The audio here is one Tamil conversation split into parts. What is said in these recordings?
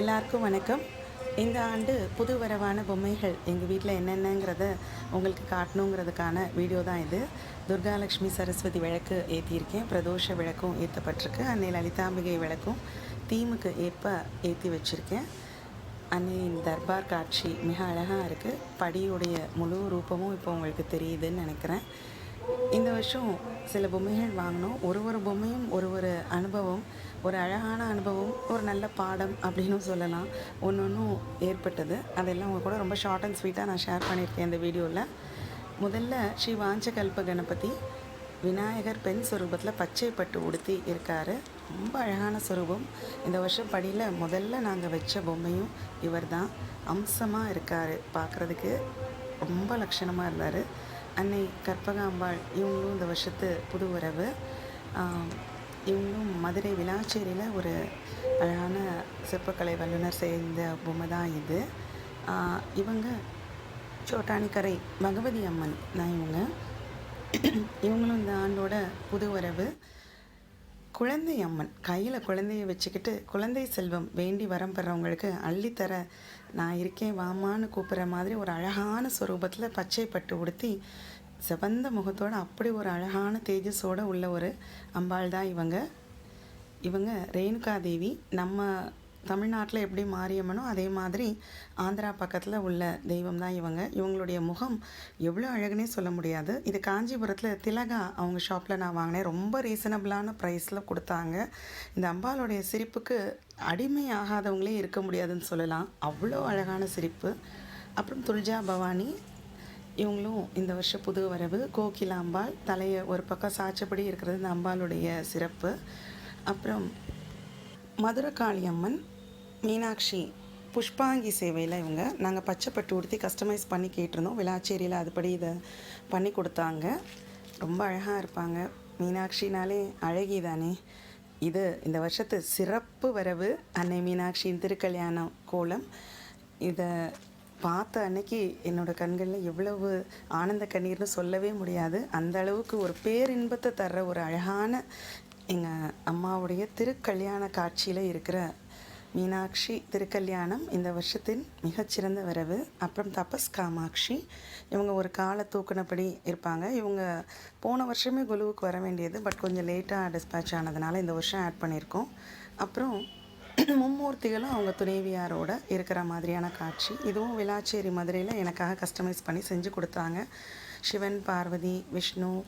எல்லாருக்கும் வணக்கம். இந்த ஆண்டு புது வரவான பொம்மைகள் எங்கள் வீட்டில் என்னென்னங்கிறத உங்களுக்கு காட்டணுங்கிறதுக்கான வீடியோ தான் இது. துர்காலட்சுமி சரஸ்வதி விளக்கு ஏற்றியிருக்கேன் பிரதோஷ விளக்கும் ஏற்றப்பட்டிருக்கு அன்னை லலிதாம்பிகை விளக்கும் தீமுக்கு ஏற்ப ஏற்றி வச்சுருக்கேன். அன்னையின் தர்பார் காட்சி மிக அழகாக இருக்குது படியுடைய முழு ரூபமும் இப்போ உங்களுக்கு தெரியுதுன்னு நினைக்கிறேன். இந்த வருஷம் சில பொம்மைகள் வாங்கினோம். ஒரு ஒரு பொம்மையும் ஒரு ஒரு அனுபவம். ஒரு அழகான அனுபவம் ஒரு நல்ல பாடம் அப்படின்னு சொல்லலாம். ஒன்று ஒன்றும் ஏற்பட்டது. அதெல்லாம் உங்கள் கூட ரொம்ப ஷார்ட் அண்ட் ஸ்வீட்டாக நான் ஷேர் பண்ணியிருக்கேன் இந்த வீடியோவில் முதல்ல ஸ்ரீ வாஞ்சகல்ப கணபதி விநாயகர் பெண் சுரூபத்தில் பச்சை பட்டு உடுத்தி இருக்கார். ரொம்ப அழகான சுரூபம். இந்த வருஷம் படியில் முதல்ல நாங்கள் வச்ச பொம்மையும் இவர் தான் அம்சமாக இருக்கார். பார்க்குறதுக்கு ரொம்ப லட்சணமாக இருந்தார். அன்னை கற்பகாம்பாள் இவங்களும் இந்த வருஷத்து புது உறவு. இவங்களும் மதுரை விளாச்சேரியில் ஒரு அழகான சிற்பக்கலை வல்லுனர் சேர்ந்த பொம்மை தான் இது. இவங்க சோட்டானிக்கரை பகவதி அம்மன் தான் இவங்க. இவங்களும் இந்த ஆண்டோட புது உறவு. குழந்தை அம்மன் கையில் குழந்தைய வச்சுக்கிட்டு குழந்தை செல்வம் வேண்டி வரம் பெறவங்களுக்கு அள்ளித்தர நான் இருக்கேன் வாமான்னு கூப்பிட்ற மாதிரி ஒரு அழகான ஸ்வரூபத்தில் பச்சை பட்டு உடுத்தி செவந்த முகத்தோடு அப்படி ஒரு அழகான தேஜஸோடு உள்ள ஒரு அம்பாள் தான் இவங்க. இவங்க ரேணுகா தேவி நம்ம தமிழ்நாட்டில் எப்படி மாரியம்மனோ அதே மாதிரி ஆந்திரா பக்கத்தில் உள்ள தெய்வம் தான் இவங்க. இவங்களுடைய முகம் எவ்வளோ அழகுனே சொல்ல முடியாது. இது காஞ்சிபுரத்தில் திலகா அவங்க ஷாப்பில் நான் வாங்கினேன். ரொம்ப ரீசனபிளான ப்ரைஸில் கொடுத்தாங்க. இந்த அம்பாளுடைய சிரிப்புக்கு அடிமை ஆகாதவங்களே இருக்க முடியாதுன்னு சொல்லலாம். அவ்வளோ அழகான சிரிப்பு. அப்புறம் துல்ஜா பவானி. இவங்களும் இந்த வருஷம் புது வரவு. கோகிலாம்பாள் தலையை ஒரு பக்கம் சாச்சப்படி இருக்கிறது இந்த அம்பாளுடைய சிறப்பு. அப்புறம் மதுரகாளி அம்மன். மீனாட்சி புஷ்பாங்கி சேவையில் இவங்க நாங்கள் பச்சைப்பட்டு உடுத்தி கஸ்டமைஸ் பண்ணி கேட்டிருந்தோம். விளாச்சேரியில் அதுபடி இதை பண்ணி கொடுத்தாங்க. ரொம்ப அழகாக இருப்பாங்க. மீனாட்சினாலே அழகி தானே. இது இந்த வருஷத்து சிறப்பு வரவு அன்னை மீனாட்சியின் திருக்கல்யாணம் கோலம். இதை பார்த்த அன்னைக்கு என்னோட கண்களில் எவ்வளவு ஆனந்த கண்ணீர்னு சொல்லவே முடியாது. அந்த அளவுக்கு ஒரு பேரின்பத்தை தர்ற ஒரு அழகான எங்கள் அம்மாவுடைய திருக்கல்யாண காட்சியில் இருக்கிற மீனாட்சி திருக்கல்யாணம் இந்த வருஷத்தின் மிகச்சிறந்த வரவு. அப்புறம் தபஸ் காமாட்சி. இவங்க ஒரு காலை தூக்குனபடி இருப்பாங்க. இவங்க போன வருஷமே குழுவுக்கு வர வேண்டியது பட் கொஞ்சம் லேட்டாக டிஸ்பேச் ஆனதுனால இந்த வருஷம் ஆட் பண்ணியிருக்கோம். அப்புறம் மும்மூர்த்திகளும் அவங்க துணைவியாரோட இருக்கிற மாதிரியான காட்சி. இதுவும் விளாச்சேரி மதுரையில் எனக்காக கஸ்டமைஸ் பண்ணி செஞ்சு கொடுத்தாங்க. சிவன் பார்வதி விஷ்ணு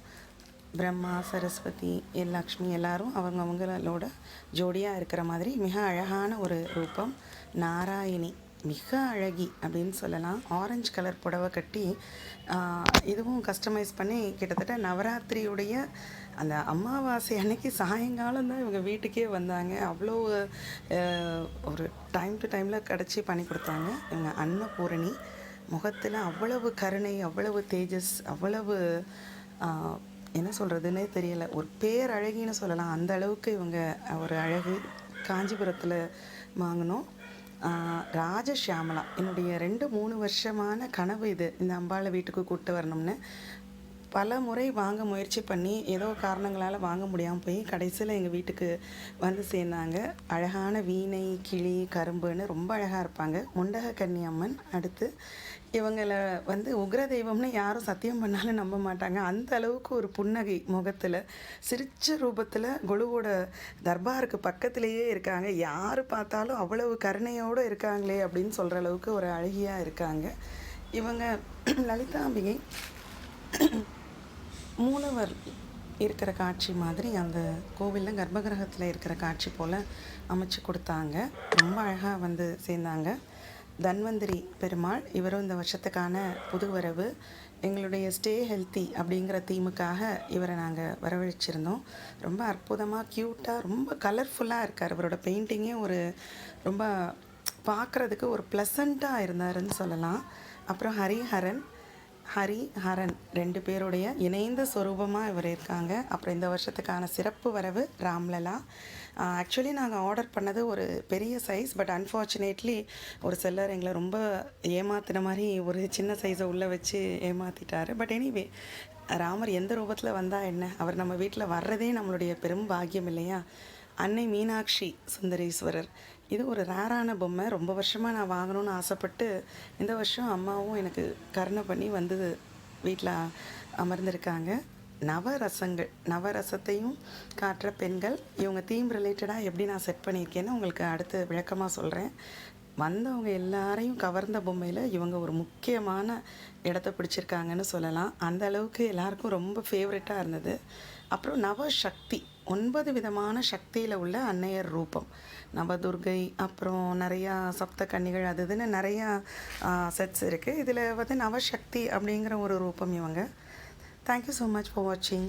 பிரம்மா சரஸ்வதி லக்ஷ்மி எல்லாரும் அவங்க அவங்களோட ஜோடியாக இருக்கிற மாதிரி மிக அழகான ஒரு ரூபம். நாராயணி மிக அழகி அப்படின்னு சொல்லலாம். ஆரஞ்சு கலர் புடவை கட்டி இதுவும் கஸ்டமைஸ் பண்ணி கிட்டத்தட்ட நவராத்திரியுடைய அந்த அமாவாசை அன்னைக்கு சாயங்காலம் தான் இவங்க வீட்டுக்கே வந்தாங்க. அவ்வளோ ஒரு டைம் டு டைமில் கிடச்சி பண்ணி கொடுத்தாங்க. இவங்க அன்னபூரணி முகத்தில் அவ்வளவு கருணை அவ்வளவு தேஜஸ் அவ்வளவு என்ன சொல்கிறதுனே தெரியல. ஒரு பேரழகின்னு சொல்லலாம். அந்த அளவுக்கு இவங்க ஒரு அழகு காஞ்சிபுரத்தில் வாங்கினோம். ராஜஷியாமலா என்னுடைய ரெண்டு மூணு வருஷமான கனவு இது. இந்த அம்பாளை வீட்டுக்கு கூப்பிட்டு வரணும்னு. பல முறை வாங்க முயற்சி பண்ணி ஏதோ காரணங்களால் வாங்க முடியாமல் போய் கடைசியில் எங்கள் வீட்டுக்கு வந்து சேர்ந்தாங்க. அழகான வீணை கிளி கரும்புன்னு ரொம்ப அழகாக இருப்பாங்க. முண்டக கன்னி அம்மன் அடுத்து இவங்களை வந்து உக்ர தெய்வம்னு யாரும் சத்தியம் பண்ணாலும் நம்ப மாட்டாங்க. அந்த அளவுக்கு ஒரு புன்னகை முகத்தில் சிரிச்ச ரூபத்தில் குழுவோட தர்பாருக்கு பக்கத்திலேயே இருக்காங்க. யார் பார்த்தாலும் அவ்வளவு கருணையோடு இருக்காங்களே அப்படின்னு சொல்கிற அளவுக்கு ஒரு அழகியாக இருக்காங்க. இவங்க லலிதாம்பிகை மூலவர் இருக்கிற காட்சி மாதிரி அந்த கோவிலில் கர்ப்பகிரகத்தில் இருக்கிற காட்சி போல் அமைச்சு கொடுத்தாங்க. ரொம்ப அழகாக வந்து சேர்ந்தாங்க. தன்வந்திரி பெருமாள் இவரும் இந்த வருஷத்துக்கான புது வரவு. எங்களுடைய ஸ்டே ஹெல்த்தி அப்படிங்கிற தீமுக்காக இவரை நாங்கள் வரவழைச்சிருந்தோம். ரொம்ப அற்புதமாக க்யூட்டாக ரொம்ப கலர்ஃபுல்லாக இருக்கார். இவரோட பெயிண்டிங்கே ஒரு ரொம்ப பார்க்குறதுக்கு ஒரு ப்ளசண்ட்டாக இருந்தாருன்னு சொல்லலாம். அப்புறம் ஹரிஹரன் ஹரி ஹரன் ரெண்டு பேருடைய இணைந்த சொரூபமாக இவர் இருக்காங்க. அப்புறம் இந்த வருஷத்துக்கான சிறப்பு வரவு ராம்லலா. ஆக்சுவலி நாங்கள் ஆர்டர் பண்ணது ஒரு பெரிய சைஸ் பட் அன்ஃபார்ச்சுனேட்லி ஒரு செல்லர் எங்களை ரொம்ப ஏமாத்தின மாதிரி ஒரு சின்ன சைஸை உள்ளே வச்சு ஏமாற்றிட்டார் பட் எனிவே ராமர் எந்த ரூபத்தில் வந்தால் என்ன? அவர் நம்ம வீட்டில் வர்றதே நம்மளுடைய பெரும் பாக்கியம் இல்லையா? அன்னை மீனாட்சி சுந்தரேஸ்வரர். இது ஒரு ரேரான பொம்மை. ரொம்ப வருஷமாக நான் வாங்கணும்னு ஆசைப்பட்டு இந்த வருஷம் அம்மாவும் எனக்கு கருணை பண்ணி வந்து வீட்டில் அமர்ந்திருக்காங்க. நவரசங்கள் நவரசத்தையும் காட்டுற பெண்கள். இவங்க தீம் ரிலேட்டடாக எப்படி நான் செட் பண்ணியிருக்கேன்னு உங்களுக்கு அடுத்து விளக்கமாக சொல்கிறேன் வந்தவங்க எல்லாரையும் கவர்ந்த பொம்மையில் இவங்க ஒரு முக்கியமான இடத்த பிடிச்சிருக்காங்கன்னு சொல்லலாம். அந்த அளவுக்கு எல்லாருக்கும் ரொம்ப ஃபேவரட்டாக இருந்தது. அப்புறம் நவசக்தி. ஒன்பது விதமான சக்தியில் உள்ள அன்னையர் ரூபம். நவதுர்கை அப்புறம் நிறையா சப்த கன்னிகள் அது இதுன்னு நிறையா செட்ஸ் இருக்குது இதில் வந்து நவசக்தி அப்படிங்கிற ஒரு ரூபம் இவங்க. தேங்க்யூ ஸோ மச் ஃபார் வாட்சிங்